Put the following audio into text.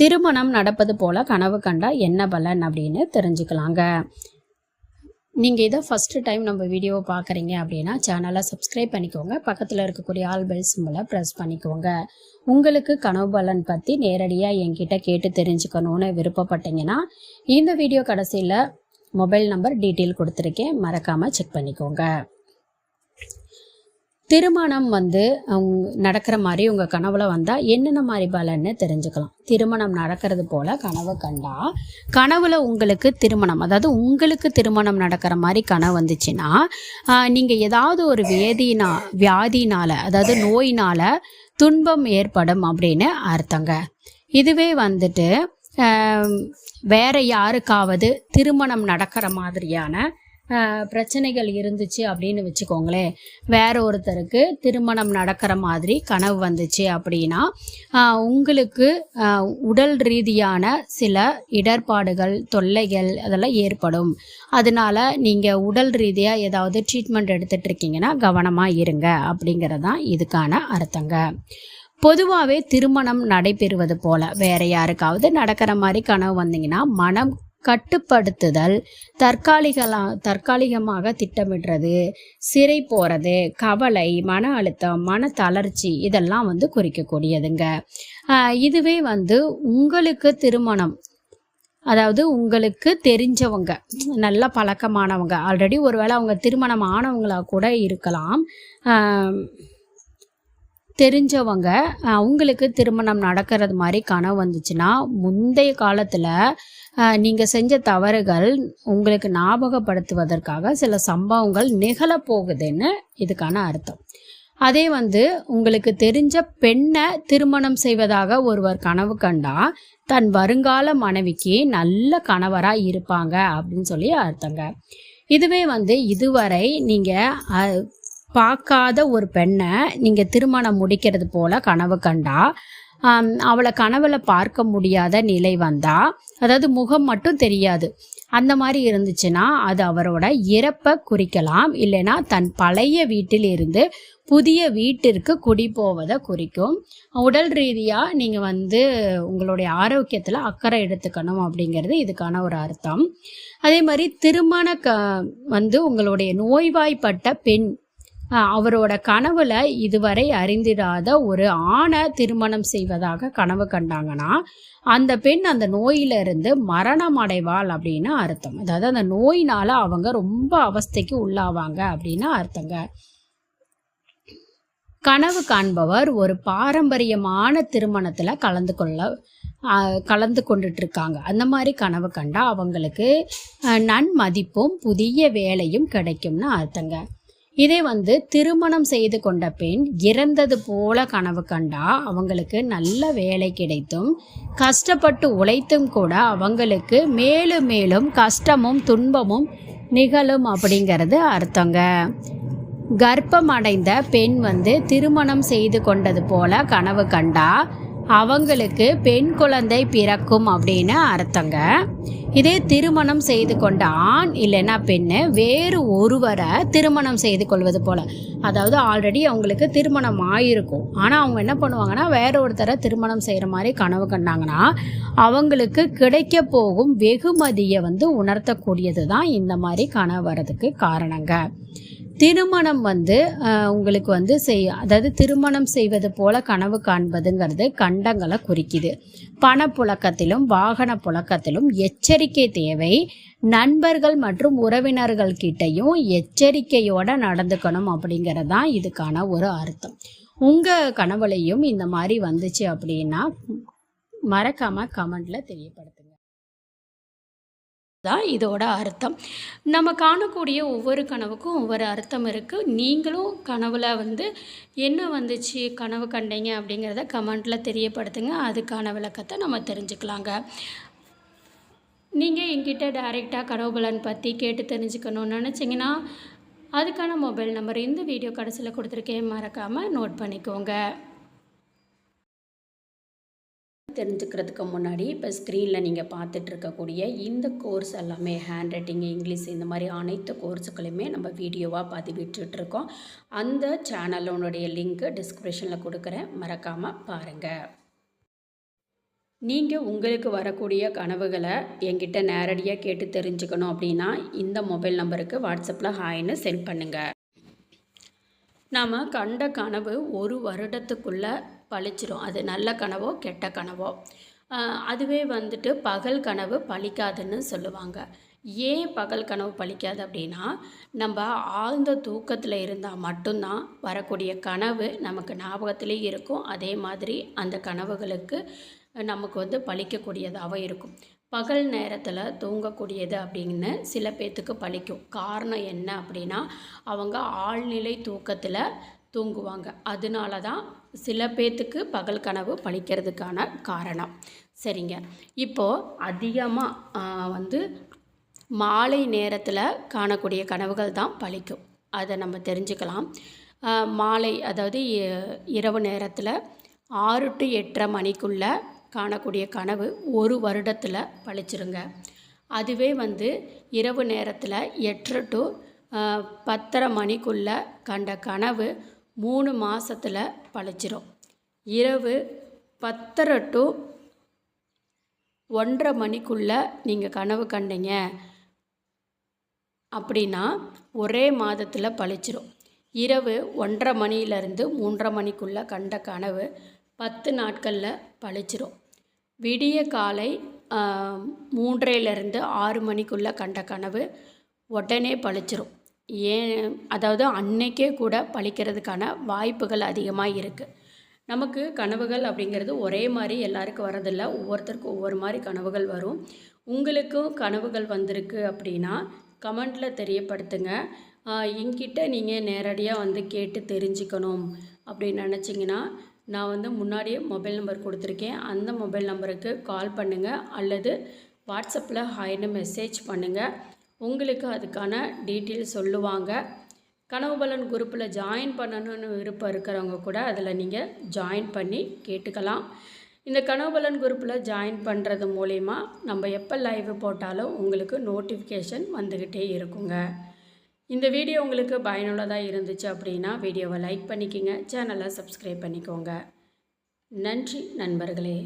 திருமணம் நடப்பது போல கனவு கண்டா என்ன பலன் அப்படின்னு தெரிஞ்சுக்கலாங்க. நீங்கள் இதை ஃபஸ்ட்டு டைம் நம்ம வீடியோவை பார்க்குறீங்க அப்படின்னா சேனலை சப்ஸ்கிரைப் பண்ணிக்கோங்க. பக்கத்தில் இருக்கக்கூடிய ஆல் பெல் சிம்பிளை ப்ரெஸ் பண்ணிக்கோங்க. உங்களுக்கு கனவு பலன் பற்றி நேரடியாக என்கிட்ட கேட்டு தெரிஞ்சுக்கணும்னு விருப்பப்பட்டீங்கன்னா இந்த வீடியோ கடைசியில் மொபைல் நம்பர் டீட்டெயில் கொடுத்துருக்கேன். மறக்காமல் செக் பண்ணிக்கோங்க. திருமணம் வந்து நடக்கிற மாதிரி உங்கள் கனவுல வந்தால் என்னென்ன மாதிரி பலன்னு தெரிஞ்சுக்கலாம். திருமணம் நடக்கிறது போல் கனவு கண்டா கனவுல உங்களுக்கு திருமணம் அதாவது உங்களுக்கு திருமணம் நடக்கிற மாதிரி கனவு வந்துச்சுன்னா நீங்கள் ஏதாவது ஒரு வேதினா வியாதினால அதாவது நோயினால துன்பம் ஏற்படும் அப்படின்னு அர்த்தங்க. இதுவே வந்துட்டு வேற யாருக்காவது திருமணம் நடக்கிற மாதிரியான பிரச்சனைகள் இருந்துச்சு அப்படின்னு வச்சுக்கோங்களேன். வேற ஒருத்தருக்கு திருமணம் நடக்கிற மாதிரி கனவு வந்துச்சு அப்படின்னா உங்களுக்கு உடல் ரீதியான சில இடர்பாடுகள் தொல்லைகள் அதெல்லாம் ஏற்படும். அதனால நீங்கள் உடல் ரீதியாக ஏதாவது ட்ரீட்மெண்ட் எடுத்துட்டு இருக்கீங்கன்னா கவனமாக இருங்க அப்படிங்கிறது தான் இதுக்கான அர்த்தங்க. பொதுவாகவே திருமணம் நடைபெறுவது போல வேற யாருக்காவது நடக்கிற மாதிரி கனவு வந்தீங்கன்னா மனம் கட்டுப்படுத்துதல் தற்காலிகலா தற்காலிகமாக திட்டமிடுறது சிறை போகிறது கவலை மன அழுத்தம் மன தளர்ச்சி இதெல்லாம் வந்து குறிக்கக்கூடியதுங்க. இதுவே வந்து உங்களுக்கு திருமணம். அதாவது உங்களுக்கு தெரிஞ்சவங்க நல்ல பழக்கமானவங்க. ஆல்ரெடி ஒருவேளை அவங்க திருமணம் ஆனவங்களா கூட இருக்கலாம். தெரிஞ்சவங்க அவங்களுக்கு திருமணம் நடக்கிறது மாதிரி கனவு வந்துச்சுன்னா முந்தைய காலத்தில் நீங்கள் செஞ்ச தவறுகள் உங்களுக்கு ஞாபகப்படுத்துவதற்காக சில சம்பவங்கள் நிகழப்போகுதுன்னு இதுக்கான அர்த்தம். அதே வந்து உங்களுக்கு தெரிஞ்ச பெண்ணை திருமணம் செய்வதாக ஒருவர் கனவு கண்டா தன் வருங்கால மனைவிக்கு நல்ல கணவராக இருப்பாங்க அப்படின்னு சொல்லி அர்த்தங்க. இதுவே வந்து இதுவரை நீங்கள் பார்க்காத ஒரு பெண்ணை நீங்கள் திருமணம் முடிக்கிறது போல கனவு கண்டா அவளை கனவுல பார்க்க முடியாத நிலை வந்தா அதாவது முகம் மட்டும் தெரியாது. அந்த மாதிரி இருந்துச்சுன்னா அது அவரோட இறப்பை குறிக்கலாம் இல்லைன்னா தன் பழைய வீட்டில் இருந்து புதிய வீட்டிற்கு குடி போவதை குறிக்கும். உடல் ரீதியாக நீங்கள் வந்து உங்களுடைய ஆரோக்கியத்தில் அக்கறை எடுத்துக்கணும் அப்படிங்கிறது இதுக்கான ஒரு அர்த்தம். அதே மாதிரி திருமண க வந்து உங்களுடைய நோய்வாய்ப்பட்ட பெண் அவரோட கனவுல இதுவரை அறிந்திராத ஒரு ஆணை திருமணம் செய்வதாக கனவு கண்டாங்கன்னா அந்த பெண் அந்த நோயிலிருந்து மரணம் அடைவாள் அப்படின்னு அர்த்தம். அதாவது அந்த நோயினால அவங்க ரொம்ப அவஸ்தைக்கு உள்ளாவாங்க அப்படின்னு அர்த்தங்க. கனவு காண்பவர் ஒரு பாரம்பரியமான திருமணத்துல கலந்து கொள்ள கலந்து கொண்டுட்டு இருக்காங்க அந்த மாதிரி கனவு கண்டா அவங்களுக்கு நன்மதிப்பும் புதிய வேலையும் கிடைக்கும்னு அர்த்தங்க. இதே வந்து திருமணம் செய்து கொண்ட பெண் இறந்தது போல கனவு கண்டா. அவங்களுக்கு நல்ல வேலை கிடைத்தும் கஷ்டப்பட்டு உழைத்தும் கூட அவங்களுக்கு மேலும் மேலும் கஷ்டமும் துன்பமும் நிகழும் அப்படிங்கிறது அர்த்தங்க. கர்ப்பம் அடைந்த பெண் வந்து திருமணம் செய்து கொண்டது போல கனவு கண்டா. அவங்களுக்கு பெண் குழந்தை பிறக்கும் அப்படின்னு அர்த்தங்க. இதே திருமணம் செய்து கொண்ட ஆண் இல்லைன்னா பெண்ணு வேறு ஒருவரை திருமணம் செய்து கொள்வது போல. அதாவது ஆல்ரெடி அவங்களுக்கு திருமணம் ஆயிருக்கும். ஆனால் அவங்க என்ன பண்ணுவாங்கன்னா வேற ஒருத்தரை திருமணம் செய்கிற மாதிரி கனவு கண்டாங்கன்னா அவங்களுக்கு கிடைக்க போகும் வெகுமதியை வந்து உணர்த்தக்கூடியது தான் இந்த மாதிரி கனவு வரதுக்கு காரணங்க. திருமணம் வந்து உங்களுக்கு வந்து செய் அதாவது திருமணம் செய்வது போல கனவு காண்பதுங்கிறது கண்டங்களை குறிக்குது. பணப்புழக்கத்திலும் வாகன புழக்கத்திலும் எச்சரிக்கை தேவை. நண்பர்கள் மற்றும் உறவினர்கள் கிட்டையும் எச்சரிக்கையோட நடந்துக்கணும் அப்படிங்கிறது தான் இதுக்கான ஒரு அர்த்தம். உங்கள் கனவுலையும் இந்த மாதிரி வந்துச்சு அப்படின்னா மறக்காமல் கமெண்டில் தெரியப்படுது தான் இதோட அர்த்தம். நம்ம காணக்கூடிய ஒவ்வொரு கனவுக்கும் ஒவ்வொரு அர்த்தம் இருக்குது நீங்களும் கனவில் வந்து என்ன வந்துச்சு கனவு கண்டீங்க அப்படிங்கிறத கமெண்ட்டில் தெரியப்படுத்துங்க. அதுக்கான விளக்கத்தை நம்ம தெரிஞ்சுக்கலாங்க. நீங்கள் என்கிட்ட டைரெக்டாக கனவு பலன் பற்றி கேட்டு தெரிஞ்சுக்கணும்னு நினச்சிங்கன்னா அதுக்கான மொபைல் நம்பர் இந்த வீடியோ கடைசியில் கொடுத்துருக்கேன். மறக்காமல் நோட் பண்ணிக்கோங்க. தெரிஞ்சுக்கிறதுக்கு முன்னாடி இப்போ ஸ்க்ரீனில் நீங்கள் பார்த்துட்டு இருக்கக்கூடிய இந்த கோர்ஸ் எல்லாமே ஹேண்ட் ரைட்டிங் இங்கிலீஷ் இந்த மாதிரி அனைத்து கோர்ஸுகளையுமே நம்ம வீடியோவாக பதிவிட்டுருக்கோம் அந்த சேனலோனுடைய லிங்க்கு டிஸ்கிரிப்ஷனில் கொடுக்குறேன். மறக்காமல் பாருங்கள் நீங்கள் உங்களுக்கு வரக்கூடிய கனவுகளை என்கிட்ட நேரடியாக கேட்டு தெரிஞ்சுக்கணும் அப்படின்னா இந்த மொபைல் நம்பருக்கு வாட்ஸ்அப்பில் ஹாய்னு சென்ட் பண்ணுங்கள் நாம் கண்ட கனவு ஒரு வருடத்துக்குள்ளே பழிச்சிரும். அது நல்ல கனவோ கெட்ட கனவோ. அதுவே வந்துட்டு பகல் கனவு பழிக்காதுன்னு சொல்லுவாங்க. ஏன் பகல் கனவு பழிக்காது அப்படின்னா நம்ம ஆழ்ந்த தூக்கத்தில் இருந்தால் மட்டும்தான் வரக்கூடிய கனவு நமக்கு ஞாபகத்திலே இருக்கும். அதே மாதிரி அந்த கனவுகளுக்கு நமக்கு வந்து பழிக்கக்கூடியதாகவும் இருக்கும். பகல் நேரத்தில் தூங்கக்கூடியது அப்படின்னு சில பேர்த்துக்கு பழிக்கும். காரணம் என்ன அப்படின்னா அவங்க ஆழ்நிலை தூக்கத்தில் தூங்குவாங்க. அதனால தான் சில பேர்த்துக்கு பகல் கனவு பழிக்கிறதுக்கான காரணம். சரிங்க. இப்போது அதிகமாக வந்து மாலை நேரத்தில் காணக்கூடிய கனவுகள் தான் பழிக்கும். அதை நம்ம தெரிஞ்சுக்கலாம். மாலை அதாவது இரவு நேரத்தில் ஆறு டு எட்டரை மணிக்குள்ளே காணக்கூடிய கனவு ஒரு வருடத்தில் பழிச்சிருங்க. அதுவே வந்து இரவு நேரத்தில் எட்டரை டு பத்தரை மணிக்குள்ளே கண்ட கனவு மூணு மாதத்தில் பழிச்சிரும். இரவு பத்தரை டு ஒன்றரை மணிக்குள்ளே நீங்கள் கனவு கண்டீங்க. அப்படின்னா ஒரே மாதத்தில் பழிச்சிரும். இரவு ஒன்றரை மணியிலேருந்து மூன்றரை மணிக்குள்ளே கண்ட கனவு பத்து நாட்களில் பழிச்சிரும். விடிய காலை மூன்றையிலேருந்து ஆறு மணிக்குள்ளே கண்ட கனவு உடனே பழிச்சிரும். ஏன் அதாவது அன்னைக்கே கூட பழிக்கிறதுக்கான வாய்ப்புகள் அதிகமாக இருக்குது நமக்கு கனவுகள் அப்படிங்கிறது ஒரே மாதிரி எல்லாருக்கும் வரதில்ல ஒவ்வொருத்தருக்கும் ஒவ்வொரு மாதிரி கனவுகள் வரும். உங்களுக்கும் கனவுகள் வந்திருக்கு அப்படின்னா கமெண்டில் தெரியப்படுத்துங்க. என்கிட்ட நீங்கள் நேரடியாக வந்து கேட்டு தெரிஞ்சுக்கணும் அப்படின்னு நினச்சிங்கன்னா நான் வந்து முன்னாடியே மொபைல் நம்பர் கொடுத்துருக்கேன். அந்த மொபைல் நம்பருக்கு கால் பண்ணுங்கள் அல்லது வாட்ஸ்அப்பில் ஹாய்னு மெசேஜ் பண்ணுங்கள் உங்களுக்கு அதுக்கான டீட்டெயில் சொல்லுவாங்க. கனவு பலன் குரூப்பில் ஜாயின் பண்ணணும்னு விருப்பம் இருக்கிறவங்க கூட அதில் நீங்கள் ஜாயின் பண்ணி கேட்டுக்கலாம். இந்த கனவு பலன் குரூப்பில் ஜாயின் பண்ணுறது மூலயமா நம்ம எப்போ லைவ் போட்டாலும் உங்களுக்கு நோட்டிஃபிகேஷன் வந்துக்கிட்டே இருக்குங்க. இந்த வீடியோ உங்களுக்கு பயனுள்ளதாக இருந்துச்சு அப்படின்னா வீடியோவை லைக் பண்ணிக்கோங்க. சேனலை சப்ஸ்கிரைப் பண்ணிக்கோங்க. நன்றி நண்பர்களே.